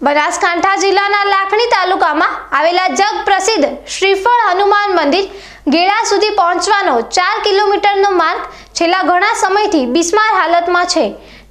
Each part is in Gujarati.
બનાસકાંઠા જિલ્લાના લાખણી તાલુકામાં આવેલા જગ પ્રસિદ્ધ શ્રીફળ હનુમાન મંદિર ગેળા સુધી પહોંચવાનો ચાર કિલોમીટરનો માર્ગ છેલ્લા ઘણા સમયથી બિસ્માર હાલતમાં છે.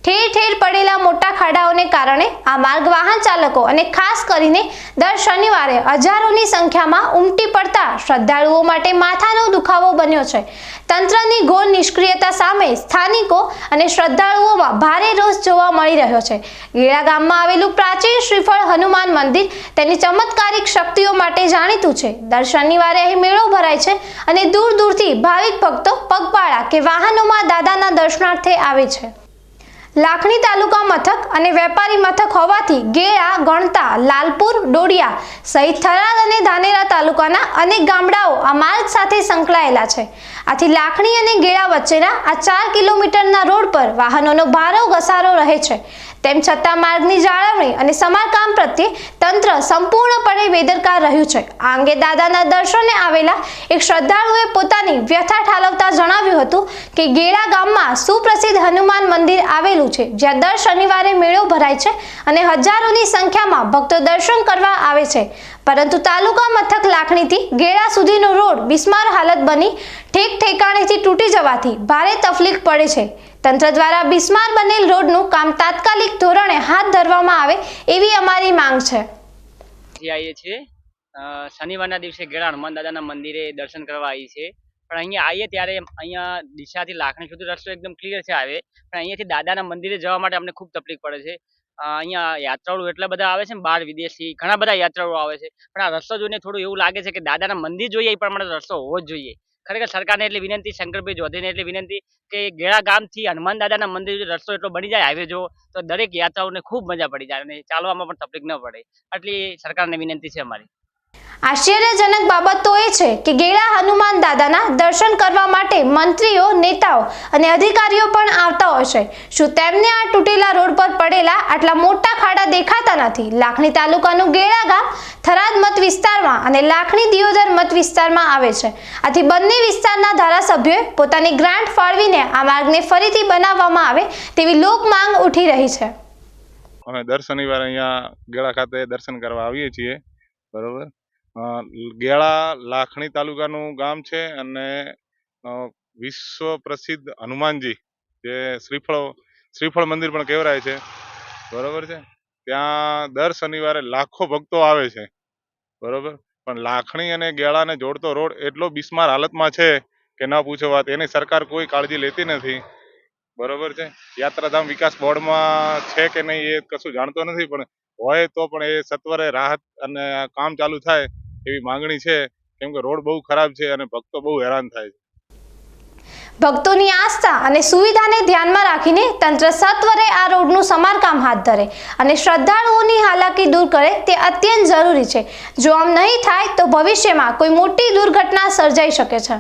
ઠેર ઠેર પડેલા મોટા ખાડાઓને કારણે આ માર્ગ વાહન ચાલકો અને ખાસ કરીને દર શનિવારે હજારોની સંખ્યામાં ઉમટી પડતા શ્રદ્ધાળુઓ માટે માથાનો દુખાવો બન્યો છે. તંત્રની ઘોર નિષ્ક્રિયતા સામે સ્થાનિકો અને શ્રદ્ધાળુઓમાં ભારે રોષ જોવા મળી રહ્યો છે. ગેળા ગામમાં આવેલું પ્રાચીન શ્રીફળ હનુમાન મંદિર તેની ચમત્કારિક શક્તિઓ માટે જાણીતું છે. દર શનિવારે અહીં મેળો ભરાય છે અને દૂર દૂરથી ભાવિક ભક્તો પગપાળા કે વાહનોમાં દાદાના દર્શનાર્થે આવે છે. લાખણી તાલુકા મથક અને વેપારી મથક હોવાથી ગેળા, ગણતા, લાલપુર, ડોડિયા સહિત થરાદ અને ધાનેરા તાલુકાના અનેક ગામડાઓ આ માર્ગ સાથે સંકળાયેલા છે. આથી લાખણી અને ગેળા વચ્ચેના આ ચાર કિલોમીટરના રોડ પર વાહનોનો ભારો ઘસારો રહે છે. તેમ છતાં માર્ગની જાળવણી અને સમારકામ પ્રત્યે તંત્ર સંપૂર્ણપણે બેદરકાર રહ્યું છે. આ અંગે દાદાના દર્શને આવેલા એક શ્રદ્ધાળુએ પોતાની વ્યથા ઠાલવતા જણાવ્યું હતું કે ગેળા ગામમાં સુપ્રસિદ્ધ હનુમાન મંદિર આવેલું છે, જ્યાં દર શનિવારે મેળો ભરાય છે અને હજારોની સંખ્યામાં ભક્તો દર્શન કરવા આવે છે. પરંતુ તાલુકા મથક લાખણીથી ગેળા સુધીનો રોડ બિસ્માર હાલત બની ઠેક ઠેકાણેથી તૂટી જવાથી ભારે તકલીફ પડે છે. તંત્ર દ્વારા બિસ્માર બનેલ રોડનું કામ તાત્કાલિક ધોરણે હાથ ધરવામાં આવે એવી અમારી માંગ છે. શનિવારના દિવસે ગેળા હનુમાન દાદાના મંદિરે દર્શન કરવા આવીએ છીએ. પણ અહીંયા આવીએ ત્યારે અહીંયા દિશાથી લાખણી સુધી રસ્તો એકદમ ક્લિયર છે આવે પણ અહીંયાથી દાદાના મંદિરે જવા માટે અમને ખૂબ તકલીફ પડે છે. અહીંયા યાત્રાળુ એટલા બધા આવે છે ને બહાર વિદેશી ઘણા બધા યાત્રાળુ આવે છે. પણ આ રસ્તો જોઈને થોડું એવું લાગે છે કે દાદાના મંદિર જોઈએ એ પ્રમાણે રસ્તો હોવો જ જોઈએ. ખરેખર સરકારને એટલી વિનંતી, શંકરભાઈ જોધીને એટલી વિનંતી કે ગેળા ગામથી હનુમાન દાદાના મંદિર રસ્તો એટલો બની જાય, હાઈવે જો તો દરેક યાત્રાઓને ખૂબ મજા પડી જાય અને ચાલવામાં પણ તકલીફ ન પડે. આટલી સરકારને વિનંતી છે અમારી. આશ્ચર્યજનક બાબત તો એ છે કે ગેળા હનુમાન દાદાના દર્શન કરવા માટે મંત્રીઓ, નેતાઓ અને અધિકારીઓ પણ આવતા હશે શું તેમને આ તૂટેલા રોડ પર પડેલા આટલા મોટા ખાડા દેખાતા નથી? લાખણી તાલુકાનું ગેળા ગામ થરાદ મત વિસ્તારમાં અને લાખણી દિયોદર મત વિસ્તારમાં આવે છે. આથી બંને વિસ્તારના ધારાસભ્યોએ પોતાની ગ્રાન્ટ ફાળવીને આ માર્ગને ફરીથી બનાવવામાં આવે તેવી લોક માંગ ઉઠી રહી છે. અમે દર અહીંયા ગેળા ખાતે દર્શન કરવા આવીએ છીએ. બરોબર? ગેળા લાખણી તાલુકાનું ગામ છે અને વિશ્વ પ્રસિદ્ધ હનુમાનજી, જે શ્રીફળ શ્રીફળ મંદિર પણ કહેવાય છે. બરોબર છે? ત્યાં દર શનિવારે લાખો ભક્તો આવે છે. બરોબર? પણ લાખણી અને ગેળાને જોડતો રોડ એટલો બિસ્માર હાલતમાં છે કે ના પૂછો વાત, એની સરકાર કોઈ કાળજી લેતી નથી. બરોબર છે? યાત્રાધામ વિકાસ બોર્ડમાં છે કે નહીં એ કશું જાણતો નથી, પણ હોય તો પણ એ સત્વરે રાહત અને કામ ચાલુ થાય એવી માંગણી છે. કેમ કે રોડ બહુ ખરાબ છે અને ભક્તો બહુ હેરાન થાય છે. ભક્તોની આસ્થા અને સુવિધાને ધ્યાનમાં રાખીને તંત્ર સત્વરે આ રોડનું સમારકામ હાથ ધરે અને શ્રદ્ધાળુઓની હાલાકી દૂર કરે તે અત્યંત જરૂરી છે. જો આમ નહીં થાય તો ભવિષ્યમાં કોઈ મોટી દુર્ઘટના સર્જાઈ શકે છે.